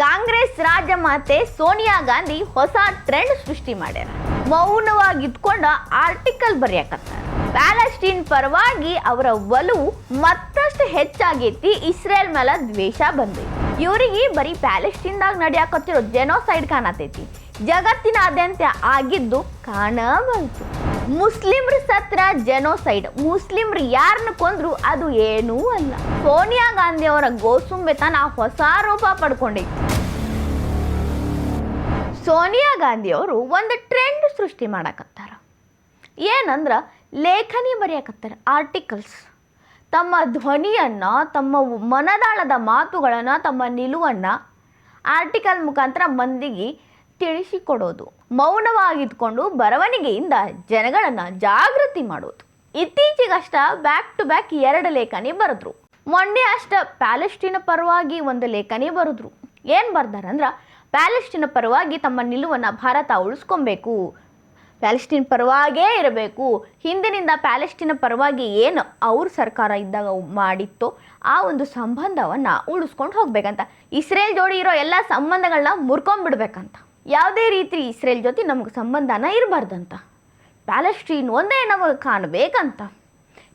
ಕಾಂಗ್ರೆಸ್ ರಾಜಮಾತೆ ಸೋನಿಯಾ ಗಾಂಧಿ ಹೊಸ ಟ್ರೆಂಡ್ ಸೃಷ್ಟಿ ಮಾಡ್ಯಾರ. ಮೌನವಾಗಿ ಇದ್ಕೊಂಡ ಆರ್ಟಿಕಲ್ ಬರೆಯಕತ್ತಾರ. ಪ್ಯಾಲೆಸ್ಟೀನ್ ಪರವಾಗಿ ಅವರ ಒಲವು ಮತ್ತಷ್ಟು ಹೆಚ್ಚಾಗೈತಿ, ಇಸ್ರೇಲ್ ಮೇಲೆ ದ್ವೇಷ ಬಂದೈತಿ. ಇವರಿಗೆ ಬರೀ ಪ್ಯಾಲೆಸ್ಟೀನ್ದಾಗ ನಡೆಯಾಕತ್ತಿರೋ ಜೆನೋಸೈಡ್ ಕಾಣತೈತಿ. ಜಗತ್ತಿನಾದ್ಯಂತ ಆಗಿದ್ದು ಕಾಣಬಲ್ತು ಮುಸ್ಲಿಮ್ರ ಸತ್ರ ಜೆನೋಸೈಡ್ ಮುಸ್ಲಿಮ್ರು ಯಾರನ್ನ ಕೊಂದ್ರು ಅದು ಏನೂ ಅಲ್ಲ. ಸೋನಿಯಾ ಗಾಂಧಿ ಅವರ ಗೋಸುಂಬೆತನ ಹೊಸ ರೂಪ ಪಡ್ಕೊಂಡೈತಿ. ಸೋನಿಯಾ ಗಾಂಧಿ ಅವರು ಒಂದು ಟ್ರೆಂಡ್ ಸೃಷ್ಟಿ ಮಾಡಕತ್ತಾರ. ಏನಂದ್ರೆ ಲೇಖನಿ ಬರೆಯಕತ್ತಾರ ಆರ್ಟಿಕಲ್ಸ್ ತಮ್ಮ ಧ್ವನಿಯನ್ನು, ತಮ್ಮ ಮನದಾಳದ ಮಾತುಗಳನ್ನು, ತಮ್ಮ ನಿಲುವನ್ನು ಆರ್ಟಿಕಲ್ ಮುಖಾಂತರ ಮಂದಿಗೆ ತಿಳಿಸಿಕೊಡೋದು. ಮೌನವಾಗಿದ್ಕೊಂಡು ಬರವಣಿಗೆಯಿಂದ ಜನಗಳನ್ನು ಜಾಗೃತಿ ಮಾಡೋದು. ಇತ್ತೀಚೆಗಷ್ಟ ಬ್ಯಾಕ್ ಟು ಬ್ಯಾಕ್ ಎರಡು ಲೇಖನಿ ಬರೆದ್ರು. ಮೊನ್ನೆ ಅಷ್ಟ ಪ್ಯಾಲೆಸ್ಟೀನ್ ಪರವಾಗಿ ಒಂದು ಲೇಖನಿ ಬರೆದ್ರು. ಏನು ಬರ್ದಾರಂದ್ರೆ ಪ್ಯಾಲೆಸ್ಟೀನ್ ಪರವಾಗಿ ತಮ್ಮ ನಿಲುವನ್ನು ಭಾರತ ಉಳಿಸ್ಕೊಬೇಕು. ಪ್ಯಾಲೆಸ್ಟೀನ್ ಪರವಾಗೇ ಇರಬೇಕು. ಹಿಂದಿನಿಂದ ಪ್ಯಾಲೆಸ್ಟೀನ ಪರವಾಗಿ ಏನು ಅವ್ರ ಸರ್ಕಾರ ಇದ್ದಾಗ ಮಾಡಿತ್ತೋ ಆ ಒಂದು ಸಂಬಂಧವನ್ನು ಉಳಿಸ್ಕೊಂಡು ಹೋಗ್ಬೇಕಂತ. ಇಸ್ರೇಲ್ ಜೋಡಿ ಇರೋ ಎಲ್ಲ ಸಂಬಂಧಗಳನ್ನ ಮುರ್ಕೊಂಡ್ಬಿಡ್ಬೇಕಂತ ಯಾವುದೇ ರೀತಿ ಇಸ್ರೇಲ್ ಜೊತೆ ನಮಗೆ ಸಂಬಂಧನ ಇರಬಾರ್ದಂತ. ಪ್ಯಾಲೆಸ್ಟೀನ್ ಒಂದೇ ನಮಗೆ ಕಾಣಬೇಕಂತ.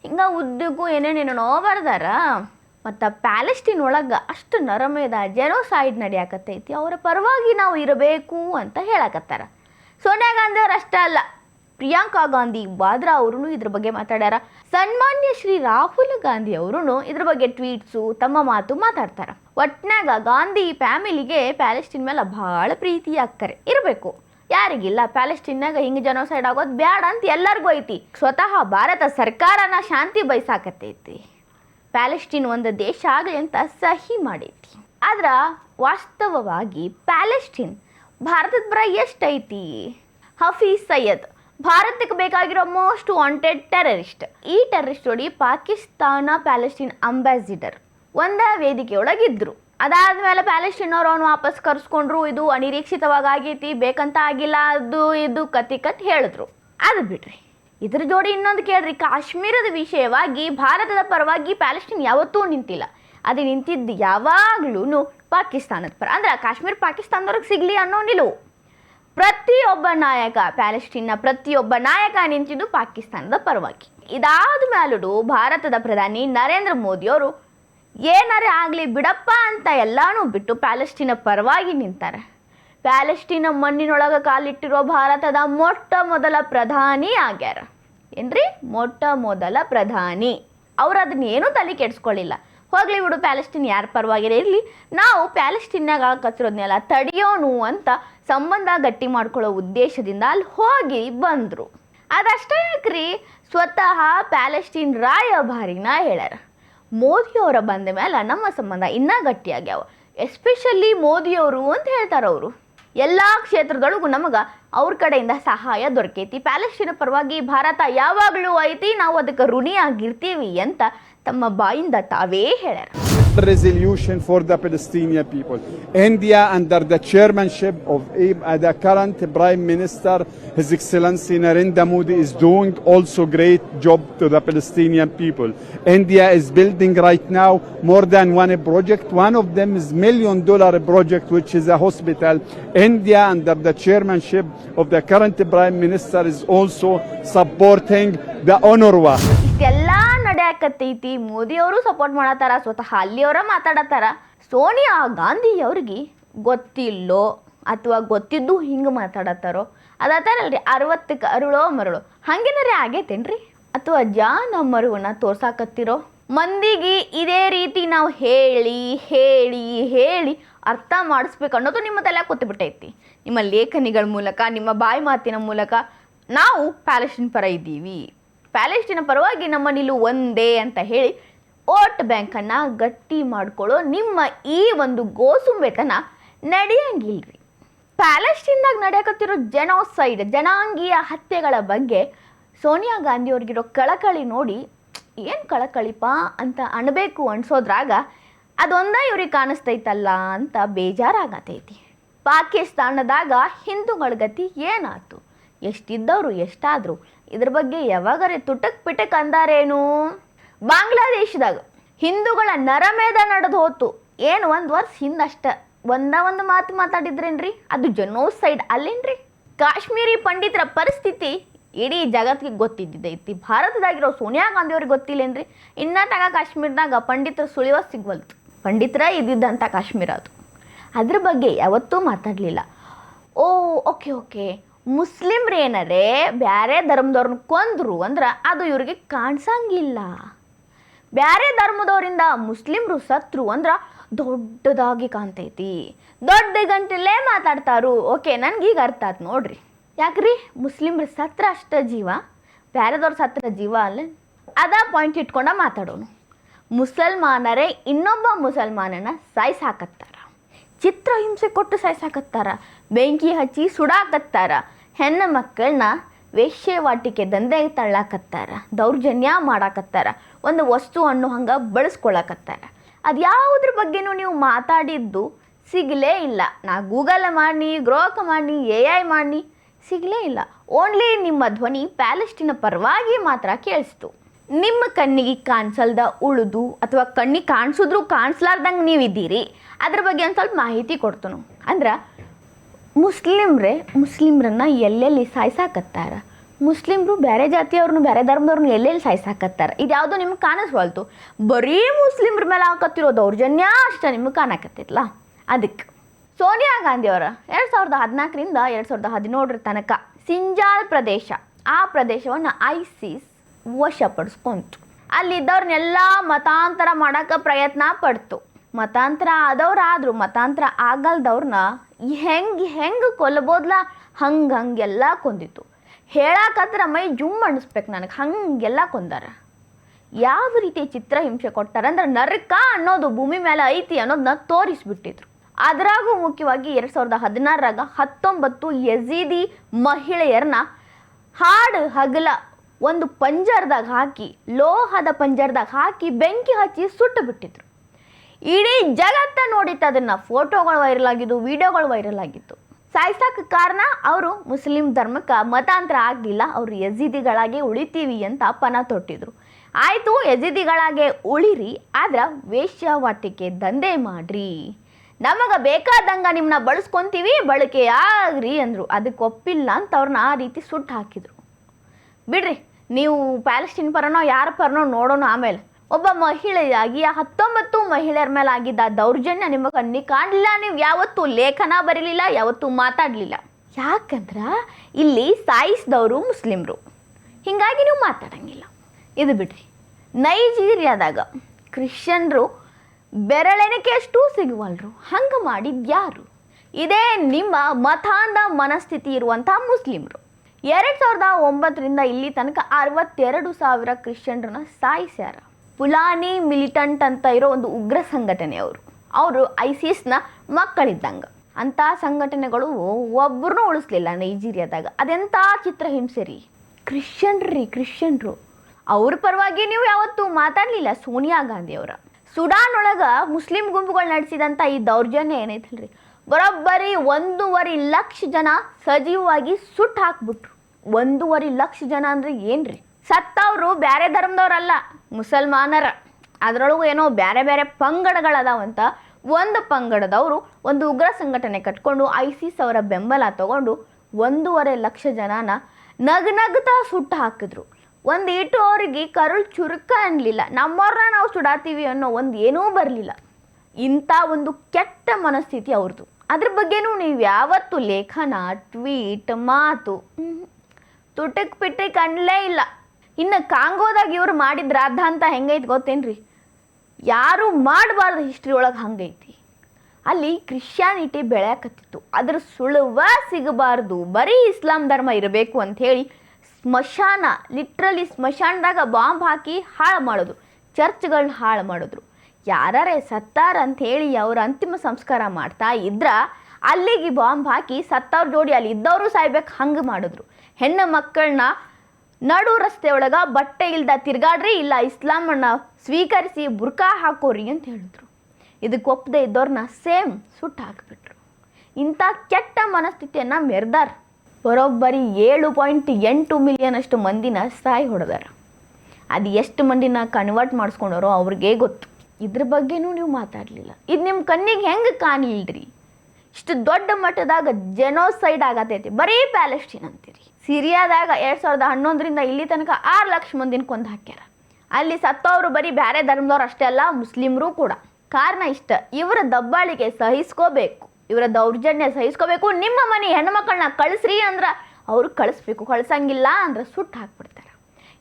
ಹಿಂಗೆ ಉದ್ದಕ್ಕೂ ಏನೇನೇನೋ ಬರ್ದಾರ. ಮತ್ತು ಪ್ಯಾಲೆಸ್ಟೀನ್ ಒಳಗೆ ಅಷ್ಟು ನರಮೇದ ಜೆನೋಸೈಡ್ ನಡೆಯಾಕತ್ತೈತಿ. ಅವರ ಪರವಾಗಿ ನಾವು ಇರಬೇಕು ಅಂತ ಹೇಳಕತ್ತಾರ. ಸೋನಿಯಾ ಗಾಂಧಿ ಅವ್ರು ಅಷ್ಟೇ ಅಲ್ಲ, ಪ್ರಿಯಾಂಕಾ ಗಾಂಧಿ, ವಾದ್ರಾ ಅವರು ಇದ್ರ ಬಗ್ಗೆ ಮಾತಾಡ್ಯಾರ. ಸನ್ಮಾನ್ಯ ಶ್ರೀ ರಾಹುಲ್ ಗಾಂಧಿ ಅವರು ಇದ್ರ ಬಗ್ಗೆ ಟ್ವೀಟ್ಸು ತಮ್ಮ ಮಾತು ಮಾತಾಡ್ತಾರ. ಒಟ್ನಾಗ ಗಾಂಧಿ ಫ್ಯಾಮಿಲಿಗೆ ಪ್ಯಾಲೆಸ್ಟೀನ್ ಮೇಲೆ ಭಾಳ ಪ್ರೀತಿ ಆಗ್ತಾರೆ. ಇರಬೇಕು. ಯಾರಿಗಿಲ್ಲ ಪ್ಯಾಲೆಸ್ಟೀನ್ನಾಗ ಹಿಂಗೆ ಜನೋಸೈಡ್ ಆಗೋದು ಬ್ಯಾಡ ಅಂತ ಎಲ್ಲರಿಗೂ ಐತಿ. ಸ್ವತಃ ಭಾರತ ಸರ್ಕಾರನ ಶಾಂತಿ ಬಯಸಾಕತ್ತೈತಿ. ಪ್ಯಾಲೆಸ್ಟೀನ್ ಒಂದು ದೇಶ ಆಗಲಿ ಅಂತ ಸಹಿ ಮಾಡೈತಿ ಆದ್ರೆ ವಾಸ್ತವವಾಗಿ ಪ್ಯಾಲೆಸ್ಟೀನ್ ಭಾರತದ ಬರ ಎಷ್ಟೈತಿ? ಹಫೀಜ್ ಸೈಯದ್, ಭಾರತಕ್ಕೆ ಬೇಕಾಗಿರೋ ಮೋಸ್ಟ್ ವಾಂಟೆಡ್ ಟೆರರಿಸ್ಟ್ ಈ ಟೆರರಿಸ್ಟ್ ನೋಡಿ ಪಾಕಿಸ್ತಾನ ಪ್ಯಾಲೆಸ್ಟೀನ್ ಅಂಬಾಸಿಡರ್ ಒಂದೇ ವೇದಿಕೆಯೊಳಗಿದ್ರು. ಅದಾದ್ಮೇಲೆ ಪ್ಯಾಲೆಸ್ಟೀನ್ ಅವ್ರು ಅವ್ನು ವಾಪಸ್ ಕರ್ಸ್ಕೊಂಡ್ರು. ಇದು ಅನಿರೀಕ್ಷಿತವಾಗಿ ಆಗೈತಿ, ಬೇಕಂತ ಆಗಿಲ್ಲ, ಅದು ಇದು ಕತಿ ಕಟ್ ಹೇಳಿದ್ರು. ಅದು ಬಿಡ್ರಿ. ಇದ್ರ ಜೋಡಿ ಇನ್ನೊಂದು ಕೇಳ್ರಿ. ಕಾಶ್ಮೀರದ ವಿಷಯವಾಗಿ ಭಾರತದ ಪರವಾಗಿ ಪ್ಯಾಲೆಸ್ಟೀನ್ ಯಾವತ್ತೂ ನಿಂತಿಲ್ಲ. ಅದು ನಿಂತಿದ್ದು ಯಾವಾಗ್ಲೂ ಪಾಕಿಸ್ತಾನದ ಪರ. ಅಂದ್ರೆ ಕಾಶ್ಮೀರ ಪಾಕಿಸ್ತಾನದವ್ರಿಗೆ ಸಿಗ್ಲಿ ಅನ್ನೋ ನಿಲುವು. ಪ್ರತಿಯೊಬ್ಬ ನಾಯಕ ಪ್ಯಾಲೆಸ್ಟೀನ್ನ ಪ್ರತಿಯೊಬ್ಬ ನಾಯಕ ನಿಂತಿದ್ದು ಪಾಕಿಸ್ತಾನದ ಪರವಾಗಿ. ಇದಾದ ಮೇಲೂ ಭಾರತದ ಪ್ರಧಾನಿ ನರೇಂದ್ರ ಮೋದಿಯವರು ಏನಾರೇ ಆಗಲಿ ಬಿಡಪ್ಪ ಅಂತ ಎಲ್ಲಾನು ಬಿಟ್ಟು ಪ್ಯಾಲೆಸ್ಟೀನ ಪರವಾಗಿ ನಿಂತಾರೆ. ಪ್ಯಾಲೆಸ್ಟೀನ ಮಣ್ಣಿನೊಳಗೆ ಕಾಲಿಟ್ಟಿರೋ ಭಾರತದ ಮೊಟ್ಟ ಮೊದಲ ಪ್ರಧಾನಿ ಆಗ್ಯಾರ. ಏನ್ರಿ? ಮೊಟ್ಟ ಮೊದಲ ಪ್ರಧಾನಿ. ಅವ್ರು ಅದನ್ನ ತಲೆ ಕೆಡಿಸ್ಕೊಳ್ಳಿಲ್ಲ ಹೋಗ್ಲಿ ಬಿಡು, ಪ್ಯಾಲೆಸ್ಟೀನ್ ಯಾರು ಪರವಾಗಿರೇ ಇರಲಿ, ನಾವು ಪ್ಯಾಲೆಸ್ಟೀನ್ನಾಗ ಕತ್ತಿರೋದ್ನೆಲ್ಲ ತಡಿಯೋನು ಅಂತ ಸಂಬಂಧ ಗಟ್ಟಿ ಮಾಡ್ಕೊಳ್ಳೋ ಉದ್ದೇಶದಿಂದ ಅಲ್ಲಿ ಹೋಗಿ ಬಂದರು. ಅದಷ್ಟೇ ಯಾಕ್ರಿ? ಸ್ವತಃ ಪ್ಯಾಲೆಸ್ಟೀನ್ ರಾಯಭಾರಿನ ಹೇಳ್ಯಾರ. ಮೋದಿಯವರ ಬಂದ ಮೇಲೆ ನಮ್ಮ ಸಂಬಂಧ ಇನ್ನೂ ಗಟ್ಟಿಯಾಗ್ಯಾವ. ಎಸ್ಪೆಷಲಿ ಮೋದಿಯವರು ಅಂತ ಹೇಳ್ತಾರೆ ಅವರು. ಎಲ್ಲ ಕ್ಷೇತ್ರದೊಳಗೂ ನಮಗೆ ಅವ್ರ ಕಡೆಯಿಂದ ಸಹಾಯ ದೊರಕೈತಿ. ಪ್ಯಾಲೆಸ್ಟೀನ ಪರವಾಗಿ ಭಾರತ ಯಾವಾಗಲೂ ಐತಿ, ನಾವು ಅದಕ್ಕೆ ಋಣಿಯಾಗಿರ್ತೀವಿ ಅಂತ ತಮ್ಮ ಬಾಯಿಂದ ತಾವೇ ಹೇಳ್ಯಾರ. Resolution for the Palestinian people. India, under the chairmanship of uh, the current Prime Minister, His Excellency Narendra Modi, is doing also great job to the Palestinian people. India is building right now more than one project. One of them is million dollar project, which is a hospital. India, under the chairmanship of the current Prime Minister, is also supporting the UNRWA. ಇಷ್ಟೆಲ್ಲ ಮೋದಿ ಮೋದಿಯವರು support ಮಾಡತ್ತಾರ, ಸ್ವತಃ ಅಲ್ಲಿಯವರ ಮಾತಾಡತ್ತಾರ. ಸೋನಿಯಾ ಗಾಂಧಿ ಅವ್ರಿಗೆ ಗೊತ್ತಿಲ್ಲೋ ಅಥವಾ ಗೊತ್ತಿದ್ದು ಹಿಂಗೆ ಮಾತಾಡತ್ತಾರೋ? ಅದಾತಾರಲ್ರಿ ಅರವತ್ತಕ್ಕೆ ಅರುಳೋ ಮರಳು. ಹಂಗೇನಾರೇ ಆಗೈತೇನ್ರಿ? ಅಥವಾ ಜಾನ ಮರುವನ್ನ ತೋರ್ಸಾಕತ್ತಿರೋ? ಮಂದಿಗೆ ಇದೇ ರೀತಿ ನಾವು ಹೇಳಿ ಹೇಳಿ ಹೇಳಿ ಅರ್ಥ ಮಾಡಿಸ್ಬೇಕು ಅನ್ನೋದು ನಿಮ್ಮ ತಲೆ ಕೂತ್ಬಿಟ್ಟೈತಿ ನಿಮ್ಮ ಲೇಖನಿಗಳ ಮೂಲಕ, ನಿಮ್ಮ ಬಾಯಿ ಮಾತಿನ ಮೂಲಕ ನಾವು ಪ್ಯಾಲೆಸ್ಟೀನ್ ಪರ ಇದ್ದೀವಿ. ಪ್ಯಾಲೆಸ್ಟೀನ್ ಪರವಾಗಿ ನಮ್ಮ ನಿಲು ಒಂದೇ ಅಂತ ಹೇಳಿ ಓಟ್ ಬ್ಯಾಂಕನ್ನು ಗಟ್ಟಿ ಮಾಡ್ಕೊಳ್ಳೋ ನಿಮ್ಮ ಈ ಒಂದು ಗೋಸುಂಬೆತನ ನಡೆಯಂಗಿಲ್ರಿ. ಪ್ಯಾಲೆಸ್ಟೀನ್ದಾಗ ನಡೆಯಕತ್ತಿರೋ ಜನೋಸೈಡ್ ಜನಾಂಗೀಯ ಹತ್ಯೆಗಳ ಬಗ್ಗೆ ಸೋನಿಯಾ ಗಾಂಧಿ ಅವ್ರಿಗಿರೋ ಕಳಕಳಿ ನೋಡಿ, ಏನು ಕಳಕಳಿಪ ಅಂತ ಅಣಬೇಕು ಅನ್ಸೋದ್ರಾಗ ಅದೊಂದ ಇವ್ರಿಗೆ ಕಾಣಿಸ್ತೈತಲ್ಲ ಅಂತ ಬೇಜಾರಾಗತೈತಿ. ಪಾಕಿಸ್ತಾನದಾಗ ಹಿಂದೂಗಳ ಗತಿ ಏನಾಯ್ತು? ಎಷ್ಟಿದ್ದವರು, ಎಷ್ಟಾದ್ರು? ಇದ್ರ ಬಗ್ಗೆ ಯಾವಾಗರೆ ತುಟಕ್ ಪಿಟಕ್ ಅಂದಾರೇನು? ಬಾಂಗ್ಲಾದೇಶದಾಗ ಹಿಂದೂಗಳ ನರಮೇಧ ನಡೆದು ಹೋತು ಏನು, ಒಂದು ವರ್ಷ ಹಿಂದಷ್ಟ. ಒಂದ ಒಂದು ಮಾತು ಮಾತಾಡಿದ್ರೇನ್ರಿ? ಅದು ಜನೋಸೈಡ್ ಅಲ್ಲೇನ್ರಿ? ಕಾಶ್ಮೀರಿ ಪಂಡಿತರ ಪರಿಸ್ಥಿತಿ ಇಡೀ ಜಗತ್ತಿಗೆ ಗೊತ್ತಿದ್ದೈತಿ ಭಾರತದಾಗಿರೋ ಸೋನಿಯಾ ಗಾಂಧಿ ಅವ್ರಿಗೆ ಗೊತ್ತಿಲ್ಲೇನ್ರಿ? ಇನ್ನ ತಗ ಕಾಶ್ಮೀರದಾಗ ಪಂಡಿತರ ಸುಳಿವ ಸಿಗ್ವಲ್ತು ಪಂಡಿತರ ಇದ್ದಿದ್ದಂಥ ಕಾಶ್ಮೀರ ಅದು. ಅದ್ರ ಬಗ್ಗೆ ಯಾವತ್ತೂ ಮಾತಾಡಲಿಲ್ಲ. ಓ, ಓಕೆ ಓಕೆ. ಮುಸ್ಲಿಮ್ರು ಏನರೇ ಬೇರೆ ಧರ್ಮದವ್ರನ್ನ ಕೊಂದ್ರು ಅಂದ್ರೆ ಅದು ಇವ್ರಿಗೆ ಕಾಣಿಸಂಗಿಲ್ಲ. ಬ್ಯಾರೆ ಧರ್ಮದವರಿಂದ ಮುಸ್ಲಿಮ್ರು ಸತ್ರು ಅಂದ್ರೆ ದೊಡ್ಡದಾಗಿ ಕಾಣ್ತೈತಿ. ದೊಡ್ಡ ಗಂಟಲೇ ಮಾತಾಡ್ತಾರು. ಓಕೆ, ನನಗೆ ಈಗ ಅರ್ಥ ಆಯ್ತು ನೋಡ್ರಿ. ಯಾಕ್ರಿ? ಮುಸ್ಲಿಮ್ರು ಸತ್ರ ಅಷ್ಟ ಜೀವ ಬೇರೆದವ್ರ ಸತ್ರ ಜೀವ ಅಲ್ಲ. ಅದ ಪಾಯಿಂಟ್ ಇಟ್ಕೊಂಡ ಮಾತಾಡೋನು. ಮುಸಲ್ಮಾನರೇ ಇನ್ನೊಬ್ಬ ಮುಸಲ್ಮಾನನ ಸಾಯ್ಸಾಕತ್ತಾರ. ಚಿತ್ರ ಹಿಂಸೆ ಕೊಟ್ಟು ಸಾಯಿಸಾಕತ್ತಾರ. ಬೆಂಕಿ ಹಚ್ಚಿ ಸುಡಾಕತ್ತಾರ. ಹೆಣ್ಣು ಮಕ್ಕಳನ್ನ ವೇಶ್ಯವಾಟಿಕೆ ದಂಧೆ ತಳ್ಳಾಕತ್ತಾರ, ದೌರ್ಜನ್ಯ ಮಾಡಾಕತ್ತಾರ, ಒಂದು ವಸ್ತು ಅನ್ನು ಹಂಗೆ ಬಳಸ್ಕೊಳಕತ್ತಾರ. ಅದು ಯಾವುದ್ರ ಬಗ್ಗೆನೂ ನೀವು ಮಾತಾಡಿದ್ದು ಸಿಗಲೇ ಇಲ್ಲ. ನಾ ಗೂಗಲ್ ಮಾಡಿ ಗ್ರೋಕ್ ಮಾಡಿ ಎ ಐ ಮಾಡಿ ಸಿಗಲೇ ಇಲ್ಲ. ಓನ್ಲಿ ನಿಮ್ಮ ಧ್ವನಿ ಪ್ಯಾಲೆಸ್ಟಿನ ಪರವಾಗಿ ಮಾತ್ರ ಕೇಳಿಸ್ತು. ನಿಮ್ಮ ಕಣ್ಣಿಗೆ ಕಾಣಿಸಲ್ದ ಉಳಿದು ಅಥವಾ ಕಣ್ಣಿಗೆ ಕಾಣಿಸಿದ್ರು ಕಾಣಿಸ್ಲಾರ್ದಂಗೆ ನೀವಿದ್ದೀರಿ, ಅದ್ರ ಬಗ್ಗೆ ಒಂದು ಸ್ವಲ್ಪ ಮಾಹಿತಿ ಕೊಡ್ತನು. ಅಂದ್ರೆ ಮುಸ್ಲಿಮ್ರೇ, ಮುಸ್ಲಿಮ್ರನ್ನ ಎಲ್ಲೆಲ್ಲಿ ಸಾಯ್ಸಾಕತ್ತಾರ? ಮುಸ್ಲಿಮ್ರು ಬೇರೆ ಜಾತಿಯವ್ರನ್ನ ಬೇರೆ ಧರ್ಮದವ್ರನ್ನ ಎಲ್ಲೆಲ್ಲಿ ಸಾಯ್ಸಾಕತ್ತಾರ? ಇದ್ಯಾವುದೋ ನಿಮ್ಗೆ ಕಾಣಿಸ್ವಲ್ತು. ಬರೀ ಮುಸ್ಲಿಮ್ರ ಮೇಲೆ ಹಾಕತ್ತಿರೋ ದೌರ್ಜನ್ಯ ಅಷ್ಟೇ ನಿಮ್ಗೆ ಕಾಣಕತ್ತೈತಲ್ಲ ಅದಕ್ಕೆ ಸೋನಿಯಾ ಗಾಂಧಿ ಅವರ ಎರಡು ಸಾವಿರದ ಹದಿನಾಲ್ಕರಿಂದ ಎರಡು ಸಾವಿರದ ಹದಿನೇಳರ ತನಕ ಸಿಂಜಾಲ್ ಪ್ರದೇಶ, ಆ ಪ್ರದೇಶವನ್ನು ಐಸಿಸ್ ವಶಪಡಿಸ್ಕೊಂತು. ಅಲ್ಲಿದ್ದವ್ರನ್ನೆಲ್ಲ ಮತಾಂತರ ಮಾಡೋಕ್ಕೆ ಪ್ರಯತ್ನ ಪಡ್ತು. ಮತಾಂತರ ಆದವರಾದರೂ ಮತಾಂತರ ಆಗಲ್ದವ್ರನ್ನ ಹೆಂಗೆ ಹೆಂಗೆ ಕೊಲ್ಲಬೋದ್ಲ ಹಂಗೆ ಹಂಗೆಲ್ಲ ಕೊಂದಿತ್ತು. ಹೇಳಾಕತ್ರ ಮೈ ಜುಮ್ ಅನಿಸ್ಬೇಕು ನನಗೆ. ಹಂಗೆಲ್ಲ ಕೊಂದಾರ. ಯಾವ ರೀತಿ ಚಿತ್ರಹಿಂಸೆ ಕೊಟ್ಟಾರ ಅಂದ್ರೆ ನರಕ ಅನ್ನೋದು ಭೂಮಿ ಮೇಲೆ ಐತಿ ಅನ್ನೋದನ್ನ ತೋರಿಸ್ಬಿಟ್ಟಿದ್ರು. ಅದ್ರಾಗೂ ಮುಖ್ಯವಾಗಿ ಎರಡು ಸಾವಿರದ ಹದಿನಾರರಾಗ ಹತ್ತೊಂಬತ್ತು ಯಜೀದಿ ಮಹಿಳೆಯರನ್ನ ಹಾಡು ಹಗಲ ಒಂದು ಪಂಜರದಾಗ ಹಾಕಿ, ಲೋಹದ ಪಂಜರದಾಗ ಹಾಕಿ ಬೆಂಕಿ ಹಚ್ಚಿ ಸುಟ್ಟು ಬಿಟ್ಟಿದ್ರು ಇಡೀ ಜಗತ್ತ ನೋಡಿತ್ತು ಅದನ್ನ. ಫೋಟೋಗಳು ವೈರಲ್ ಆಗಿದ್ದು, ವಿಡಿಯೋಗಳು ವೈರಲ್ ಆಗಿತ್ತು. ಸಾಯಿಸಕ್ಕೆ ಕಾರಣ, ಅವರು ಮುಸ್ಲಿಂ ಧರ್ಮಕ್ಕೆ ಮತಾಂತರ ಆಗಲಿಲ್ಲ. ಅವರು ಯಜೀದಿಗಳಾಗಿ ಉಳಿತೀವಿ ಅಂತ ಪಣ ತೊಟ್ಟಿದ್ರು. ಆಯಿತು ಯಜೀದಿಗಳಾಗೆ ಉಳಿರಿ, ಆದ್ರೆ ವೇಶ್ಯವಾಟಿಕೆ ದಂಧೆ ಮಾಡ್ರಿ. ನಮಗೆ ಬೇಕಾದಂಗ ನಿಮ್ಮನ್ನ ಬಳಸ್ಕೊಂತೀವಿ ಬಳಕೆ ಆಗ್ರಿ ಅಂದರು. ಅದಕ್ಕೆ ಒಪ್ಪಿಲ್ಲ ಅಂತ ಅವ್ರನ್ನ ಆ ರೀತಿ ಸುಟ್ಟು ಹಾಕಿದ್ರು. ಬಿಡ್ರಿ, ನೀವು ಪ್ಯಾಲೆಸ್ಟೀನ್ ಪರನೋ, ಯಾರ ಪರನೋ ನೋಡೋಣ ಆಮೇಲೆ. ಒಬ್ಬ ಮಹಿಳೆಯಾಗಿ ಹತ್ತೊಂಬತ್ತು ಮಹಿಳೆಯರ ಮೇಲೆ ಆಗಿದ್ದ ದೌರ್ಜನ್ಯ ನಿಮ್ಮ ಕಣ್ಣಿಗೆ ಕಾಣಲಿಲ್ಲ. ನೀವು ಯಾವತ್ತೂ ಲೇಖನ ಬರೀಲಿಲ್ಲ, ಯಾವತ್ತೂ ಮಾತಾಡಲಿಲ್ಲ. ಯಾಕಂದ್ರೆ ಇಲ್ಲಿ ಸಾಯಿಸಿದವರು ಮುಸ್ಲಿಮ್ರು. ಹೀಗಾಗಿ ನೀವು ಮಾತಾಡಂಗಿಲ್ಲ. ಇದು ಬಿಡ್ರಿ. ನೈಜೀರಿಯಾದಾಗ ಕ್ರಿಶ್ಚಿಯನ್ರು ಬೆರಳೆಣಿಕೆಯಷ್ಟು ಸಿಗುವಲ್ರು. ಹಂಗೆ ಮಾಡಿದ್ದು ಯಾರು? ಇದೇ ನಿಮ್ಮ ಮತಾಂಧ ಮನಸ್ಥಿತಿ ಇರುವಂಥ ಮುಸ್ಲಿಮರು. ಎರಡು ಸಾವಿರದ ಒಂಬತ್ತರಿಂದ ಇಲ್ಲಿ ತನಕ ಅರವತ್ತೆರಡು ಸಾವಿರ ಕ್ರಿಶ್ಚಿಯನ್ರನ್ನ ಸಾಯಿಸ್ಯಾರ. ಪುಲಾನಿ ಮಿಲಿಟಂಟ್ ಅಂತ ಇರೋ ಒಂದು ಉಗ್ರ ಸಂಘಟನೆ ಅವರು. ಅವರು ಐಸಿಸ್ನ ಮಕ್ಕಳಿದ್ದಂಗೆ. ಅಂಥ ಸಂಘಟನೆಗಳು ಒಬ್ಬರನ್ನೂ ಉಳಿಸ್ಲಿಲ್ಲ ನೈಜೀರಿಯಾದಾಗ. ಅದೆಂಥ ಚಿತ್ರಹಿಂಸೆ ರೀ. ಕ್ರಿಶ್ಚಿಯನ್ರಿ ಕ್ರಿಶ್ಚಿಯನ್ರು. ಅವ್ರ ಪರವಾಗಿ ನೀವು ಯಾವತ್ತೂ ಮಾತಾಡಲಿಲ್ಲ ಸೋನಿಯಾ ಗಾಂಧಿ ಅವರ. ಸುಡಾನ್ ಒಳಗೆ ಮುಸ್ಲಿಂ ಗುಂಪುಗಳು ನಡೆಸಿದಂಥ ಈ ದೌರ್ಜನ್ಯ ಏನೈತಲ್ರಿ. ಬರೋಬ್ಬರಿ ಒಂದೂವರೆ ಲಕ್ಷ ಜನ ಸಜೀವವಾಗಿ ಸುಟ್ಟು ಹಾಕ್ಬಿಟ್ರು. ಒಂದೂವರೆ ಲಕ್ಷ ಜನ ಅಂದ್ರೆ ಏನ್ರಿ? ಸತ್ತವರು ಬೇರೆ ಧರ್ಮದವ್ರಲ್ಲ. ಮುಸಲ್ಮಾನರ. ಅದರೊಳಗೂ ಏನೋ ಬೇರೆ ಬೇರೆ ಪಂಗಡಗಳದಾವಂತ ಒಂದು ಪಂಗಡದವರು ಒಂದು ಉಗ್ರ ಸಂಘಟನೆ ಕಟ್ಕೊಂಡು ಐಸಿಸ್ ಅವರ ಬೆಂಬಲ ತಗೊಂಡು ಒಂದೂವರೆ ಲಕ್ಷ ಜನನ ನಗ್ನಗ್ತಾ ಸುಟ್ಟು ಹಾಕಿದ್ರು. ಒಂದು ಇಟ್ಟು ಅವ್ರಿಗೆ ಕರುಳು ಚುರುಕ ಅನ್ನಲಿಲ್ಲ ನಮ್ಮವ್ರನ್ನ ನಾವು ಸುಡಾತೀವಿ ಅನ್ನೋ ಒಂದು ಏನೂ ಬರಲಿಲ್ಲ. ಇಂಥ ಒಂದು ಕೆಟ್ಟ ಮನಸ್ಥಿತಿ ಅವ್ರದ್ದು ಅದ್ರ ಬಗ್ಗೆನೂ ನೀವು ಯಾವತ್ತೂ ಲೇಖನ, ಟ್ವೀಟ್, ಮಾತು. ತುಟಕ್ ಪಿಟಕ್ ಅನ್ಲೇ ಇಲ್ಲ. ಇನ್ನು ಕಾಂಗೋದಾಗ ಇವ್ರು ಮಾಡಿದ ಅಂತ ಹೆಂಗೈತೆ ಗೊತ್ತೇನ್ರಿ? ಯಾರು ಮಾಡಬಾರ್ದು ಹಿಸ್ಟ್ರಿ ಒಳಗೆ ಹಂಗೈತಿ. ಅಲ್ಲಿ ಕ್ರಿಶ್ಚಾನಿಟಿ ಬೆಳೆಯಕತ್ತಿತ್ತು. ಅದ್ರ ಸುಳುವ ಸಿಗಬಾರ್ದು. ಬರೀ ಇಸ್ಲಾಂ ಧರ್ಮ ಇರಬೇಕು ಅಂತ ಹೇಳಿ ಸ್ಮಶಾನ ಲಿಟ್ರಲಿ ಸ್ಮಶಾನದಾಗ ಬಾಂಬ್ ಹಾಕಿ ಹಾಳು ಮಾಡೋದು ಚರ್ಚ್ಗಳನ್ನ ಹಾಳು ಮಾಡಿದ್ರು. ಯಾರೇ ಸತ್ತಾರ ಅಂತ ಹೇಳಿ ಅವ್ರ ಅಂತಿಮ ಸಂಸ್ಕಾರ ಮಾಡ್ತಾ ಇದ್ರ, ಅಲ್ಲಿಗೆ ಬಾಂಬ್ ಹಾಕಿ ಸತ್ತವ್ರ ಜೋಡಿ ಅಲ್ಲಿ ಇದ್ದವರು ಸಾಯ್ಬೇಕು ಹಂಗೆ ಮಾಡಿದ್ರು. ಹೆಣ್ಣು ಮಕ್ಕಳನ್ನ ನಡು ರಸ್ತೆ ಒಳಗ ಬಟ್ಟೆ ಇಲ್ದ ತಿರ್ಗಾಡ್ರಿ, ಇಲ್ಲ ಇಸ್ಲಾಮನ್ನ ಸ್ವೀಕರಿಸಿ ಬುರ್ಕಾ ಹಾಕೋರಿ ಅಂತ ಹೇಳಿದ್ರು. ಇದಕ್ಕೆ ಒಪ್ಪದೆ ಇದ್ದವ್ರನ್ನ ಸೇಮ್ ಸುಟ್ಟು ಹಾಕಿಬಿಟ್ರು. ಇಂಥ ಕೆಟ್ಟ ಮನಸ್ಥಿತಿಯನ್ನು ಮೆರೆದಾರ. ಬರೋಬ್ಬರಿ ಏಳು ಪಾಯಿಂಟ್ ಎಂಟು ಮಿಲಿಯನ್ ಅಷ್ಟು ಮಂದಿನ ಸಾಯಿ ಹೊಡೆದಾರ. ಅದು ಎಷ್ಟು ಮಂದಿನ ಕನ್ವರ್ಟ್ ಮಾಡಿಸ್ಕೊಂಡಾರೋ ಅವ್ರಿಗೆ ಗೊತ್ತು. ಇದ್ರ ಬಗ್ಗೆನೂ ನೀವು ಮಾತಾಡಲಿಲ್ಲ. ಇದು ನಿಮ್ಮ ಕಣ್ಣಿಗೆ ಹೆಂಗೆ ಕಾಣಲಿಲ್ರಿ ಇಷ್ಟು ದೊಡ್ಡ ಮಟ್ಟದಾಗ ಜೆನೋಸೈಡ್ ಆಗತೈತಿ. ಬರೀ ಪ್ಯಾಲೆಸ್ಟೀನ್ ಅಂತೀರಿ. ಸಿರಿಯಾದಾಗ ಎರಡು ಸಾವಿರದ ಹನ್ನೊಂದರಿಂದ ಇಲ್ಲಿ ತನಕ ಆರು ಲಕ್ಷ ಮಂದಿನ ಕೊಂದು ಹಾಕ್ಯಾರ. ಅಲ್ಲಿ ಸತ್ತವರು ಬರೀ ಬೇರೆ ಧರ್ಮದವ್ರು ಅಷ್ಟೇ ಅಲ್ಲ, ಮುಸ್ಲಿಮ್ರು ಕೂಡ. ಕಾರಣ ಇಷ್ಟ, ಇವರ ದಬ್ಬಾಳಿಕೆ ಸಹಿಸ್ಕೋಬೇಕು, ಇವರ ದೌರ್ಜನ್ಯ ಸಹಿಸ್ಕೋಬೇಕು, ನಿಮ್ಮ ಮನೆ ಹೆಣ್ಮಕ್ಳನ್ನ ಕಳಿಸ್ರಿ ಅಂದ್ರೆ ಅವ್ರು ಕಳಿಸ್ಬೇಕು, ಕಳ್ಸಂಗಿಲ್ಲ ಅಂದ್ರೆ ಸುಟ್ಟು ಹಾಕ್ಬಿಡ್ತಾರೆ.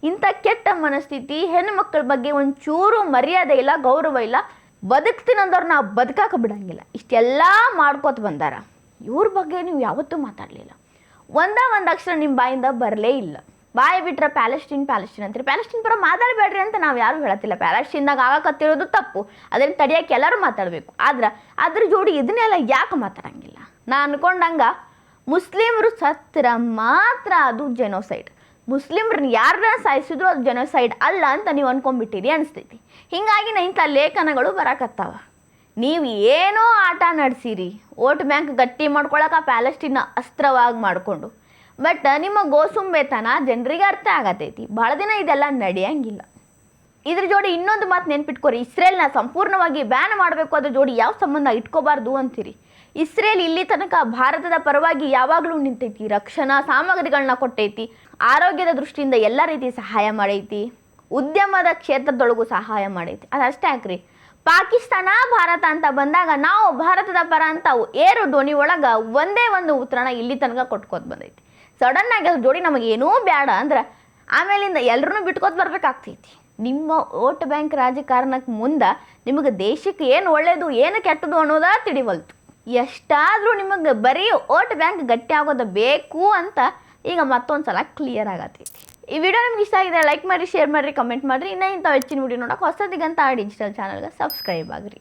ಇಂಥ ಕೆಟ್ಟ ಮನಸ್ಥಿತಿ, ಹೆಣ್ಮಕ್ಳ ಬಗ್ಗೆ ಒಂಚೂರು ಮರ್ಯಾದೆ ಇಲ್ಲ, ಗೌರವ ಇಲ್ಲ ಬದುಕ್ತೀನಂದವ್ರು ನಾವು ಬದುಕಾಕ ಬಿಡಂಗಿಲ್ಲ. ಇಷ್ಟೆಲ್ಲ ಮಾಡ್ಕೋತ ಬಂದಾರ. ಇವ್ರ ಬಗ್ಗೆ ನೀವು ಯಾವತ್ತೂ ಮಾತಾಡಲಿಲ್ಲ. ಒಂದ ಒಂದು ಅಕ್ಷರ ನಿಮ್ಮ ಬಾಯಿಂದ ಬರಲೇ ಇಲ್ಲ. ಬಾಯಿ ಬಿಟ್ರೆ ಪ್ಯಾಲೆಸ್ಟೀನ್ ಪ್ಯಾಲೆಸ್ಟೀನ್ ಅಂತೀರಿ. ಪ್ಯಾಲೆಸ್ಟೀನ್ ಪರ ಮಾತಾಡಬೇಡ್ರಿ ಅಂತ ನಾವು ಯಾರು ಹೇಳತ್ತಿಲ್ಲ. ಪ್ಯಾಲೆಸ್ಟೀನ್ದಾಗ ಆಗಕತ್ತಿರೋದು ತಪ್ಪು. ಅದನ್ನ ತಡಿಯಕ್ಕೆ ಎಲ್ಲರೂ ಮಾತಾಡಬೇಕು. ಆದ್ರೆ ಅದ್ರ ಜೋಡಿ ಇದನ್ನೆಲ್ಲ ಯಾಕೆ ಮಾತಾಡಂಗಿಲ್ಲ? ನಾ ಅನ್ಕೊಂಡಂಗ ಮುಸ್ಲಿಮ್ರು ಸತ್ರ ಮಾತ್ರ ಅದು ಜೆನೋಸೈಡ್ ಮುಸ್ಲಿಮ್ರನ್ನ ಯಾರನ್ನ ಸಾಯಿಸಿದ್ರು ಅದು ಜೆನೋಸೈಡ್ ಅಲ್ಲ ಅಂತ ನೀವು ಅನ್ಕೊಂಡ್ಬಿಟ್ಟಿರಿ ಅನಿಸ್ತೈತಿ. ಹಿಂಗಾಗಿ ನಾ ಇಂಥ ಲೇಖನಗಳು ಬರಾಕತ್ತಾವ ನೀವು ಏನೋ ಆಟ ನಡೆಸಿರಿ. ವೋಟ್ ಬ್ಯಾಂಕ್ ಗಟ್ಟಿ ಮಾಡ್ಕೊಳಕ್ಕೆ ಪ್ಯಾಲೆಸ್ಟಿನ್ ಅಸ್ತ್ರವಾಗಿ ಮಾಡಿಕೊಂಡು. ಬಟ್ ನಿಮ್ಮ ಗೋಸುಂಬೆತನ ಜನರಿಗೆ ಅರ್ಥ ಆಗತೈತಿ. ಭಾಳ ದಿನ ಇದೆಲ್ಲ ನಡೆಯಂಗಿಲ್ಲ. ಇದ್ರ ಜೋಡಿ ಇನ್ನೊಂದು ಮಾತು ನೆನ್ಪಿಟ್ಕೋರಿ. ಇಸ್ರೇಲ್ನ ಸಂಪೂರ್ಣವಾಗಿ ಬ್ಯಾನ್ ಮಾಡಬೇಕು ಅದ್ರ ಜೋಡಿ ಯಾವ ಸಂಬಂಧ ಇಟ್ಕೋಬಾರ್ದು ಅಂತೀರಿ. ಇಸ್ರೇಲ್ ಇಲ್ಲಿ ತನಕ ಭಾರತದ ಪರವಾಗಿ ಯಾವಾಗಲೂ ನಿಂತೈತಿ. ರಕ್ಷಣಾ ಸಾಮಗ್ರಿಗಳನ್ನ ಕೊಟ್ಟೈತಿ. ಆರೋಗ್ಯದ ದೃಷ್ಟಿಯಿಂದ ಎಲ್ಲ ರೀತಿ ಸಹಾಯ ಮಾಡೈತಿ. ಉದ್ಯಮದ ಕ್ಷೇತ್ರದೊಳಗೂ ಸಹಾಯ ಮಾಡೈತಿ. ಅದು ಅಷ್ಟೇ ಯಾಕ್ರಿ? ಪಾಕಿಸ್ತಾನ, ಭಾರತ ಅಂತ ಬಂದಾಗ ನಾವು ಭಾರತದ ಪರ ಅಂತ ಏರು ಧ್ವನಿ ಒಳಗ ಒಂದೇ ಒಂದು ಉತ್ತರನ ಇಲ್ಲಿ ತನಕ ಕೊಟ್ಕೋತ ಬಂದೈತಿ. ಸಡನ್ ಆಗಿ ಅದ್ರ ಜೋಡಿ ನಮಗೆ ಏನೂ ಬೇಡ ಅಂದ್ರೆ ಆಮೇಲಿಂದ ಎಲ್ಲರೂ ಬಿಟ್ಕೋತ ಬರ್ಬೇಕಾಗ್ತೈತಿ. ನಿಮ್ಮ ವೋಟ್ ಬ್ಯಾಂಕ್ ರಾಜಕಾರಣಕ್ಕೆ ಮುಂದೆ ನಿಮಗೆ ದೇಶಕ್ಕೆ ಏನು ಒಳ್ಳೇದು, ಏನು ಕೆಟ್ಟದು ಅನ್ನೋದ ತಿಳಿವಲ್ತು. ಎಷ್ಟಾದರೂ ನಿಮಗೆ ಬರೀ ವೋಟ್ ಬ್ಯಾಂಕ್ ಗಟ್ಟಿ ಆಗೋದು ಬೇಕು ಅಂತ ಈಗ ಮತ್ತೊಂದು ಸಲ ಕ್ಲಿಯರ್ ಆಗತೈತಿ. ಈ ವಿಡಿಯೋ ನಿಮ್ಗೆ ಇಷ್ಟ ಆಗಿದೆ ಲೈಕ್ ಮಾಡಿ ಶೇರ್ ಮಾಡಿರಿ ಕಮೆಂಟ್ ಮಾಡಿರಿ. ಇನ್ನೂ ಇಂಥ ಹೆಚ್ಚಿನ ವಿಡಿಯೋ ನೋಡೋಕೆ ಹೊಸದಿಗಂತ ಡಿಜಿಟಲ್ ಚಾನಲ್ಗೆ ಸಬ್ಸ್ಕ್ರೈಬ್ ಆಗಿರಿ.